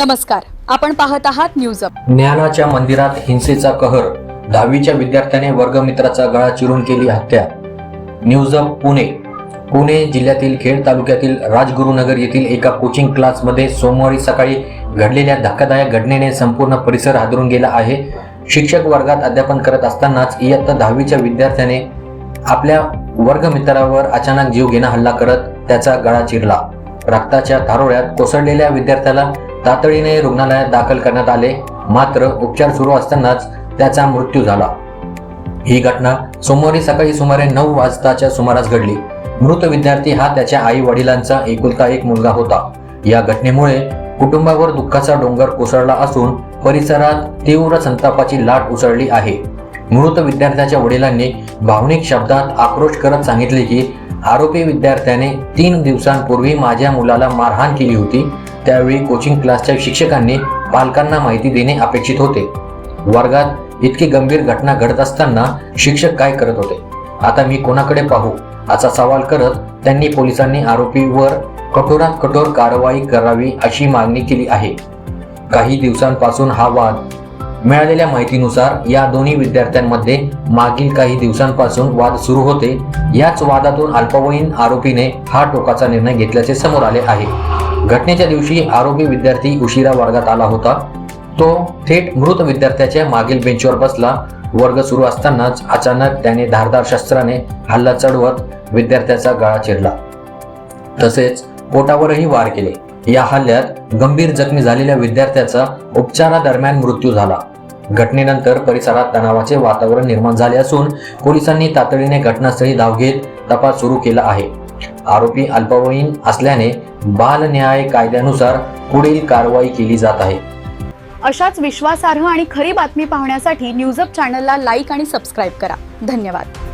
नमस्कार. आपण पाहत आहात न्यूज अप. ज्ञानाच्या मंदिरात हिंसेचा कहर दहावीच्या विद्यार्थ्याने वर्गमित्राचा गळा चिरून केली हत्या. News up Pune. पुणे जिल्ह्यातील खेड तालुक्यातील राजगुरुनगर येथील एका कोचिंग क्लासमध्ये सोमवारी सकाळी घडलेल्या धक्कादायक घटनेने संपूर्ण परिसर हादरून गेला आहे. शिक्षक वर्गात अध्यापन करत असतानाच इयत्ता दहावीच्या विद्यार्थ्याने आपल्या वर्गमित्रावर अचानक जीव घेणा हल्ला करत त्याचा गळा चिरला. रक्ताच्या थारोळ्यात कोसळलेल्या विद्यार्थ्याला तातडीने रुग्णालयात दाखल करण्यात आले. मात्र उपचार सुरू असतानाच त्याचा मृत्यू झाला. ही घटना सोमवारी सकाळी सुमारे नऊ वाजताच्या सुमारास घडली. मृत विद्यार्थी हा त्याच्या आई वडिलांचा एकुलता एक मुलगा होता. या घटनेमुळे कुटुंबावर दुःखाचा डोंगर कोसळला असून परिसरात तीव्र संतापाची लाट उसळली आहे. मृत विद्यार्थ्याच्या वडिलांनी भावनिक शब्दात आक्रोश करत सांगितले की आरोपी विद्यार्थ्याने तीन दिवसांपूर्वी माझ्या मुलाला मारहाण केली होती. त्यावेळी कोचिंग क्लासच्या शिक्षकांनी पालकांना माहिती देणे अपेक्षित होते. वर्गात इतकी गंभीर घटना घडत असताना शिक्षक काय करत होते? आता मी कोणाकडे पाहू? असा सवाल करत त्यांनी पोलिसांनी आरोपीवर कठोरात कठोर कारवाई करावी अशी मागणी केली आहे. काही दिवसांपासून हा वाद मिळालेल्या माहितीनुसार या दोन्ही विद्यार्थ्यांमध्ये मागील काही दिवसांपासून वाद सुरू होते. याच वादातून अल्पवयीन आरोपीने हा टोकाचा निर्णय घेतल्याचे समोर आले आहे. घटनेच्या दिवशी आरोपी विद्यार्थी उशिरा वर्गात आला होता. तो थेट मृत विद्यार्थ्याच्या मागील बेंचवर बसला. वर्ग सुरू असतानाच अचानक त्याने धारदार शस्त्राने हल्ला चढवत विद्यार्थ्याचा गळा चिरला. तसेच पोटावरही वार केले. या हल्ल्यात गंभीर जखमी झालेल्या विद्यार्थ्याचा उपचारादरम्यान मृत्यू झाला. घटनेनंतर परिसरात तणावाचे वातावरण निर्माण झाले असून पोलिसांनी तातडीने घटनास्थळी धाव घेत तपास सुरू केला आहे. आरोपी अल्पवयीन असल्याने बाल न्याय कायद्यानुसार पुढील कारवाई केली जात आहे. अशाच विश्वासार्ह आणि खरी बातमी पाहण्यासाठी न्यूज अप चॅनलला लाईक आणि सबस्क्राईब करा. धन्यवाद.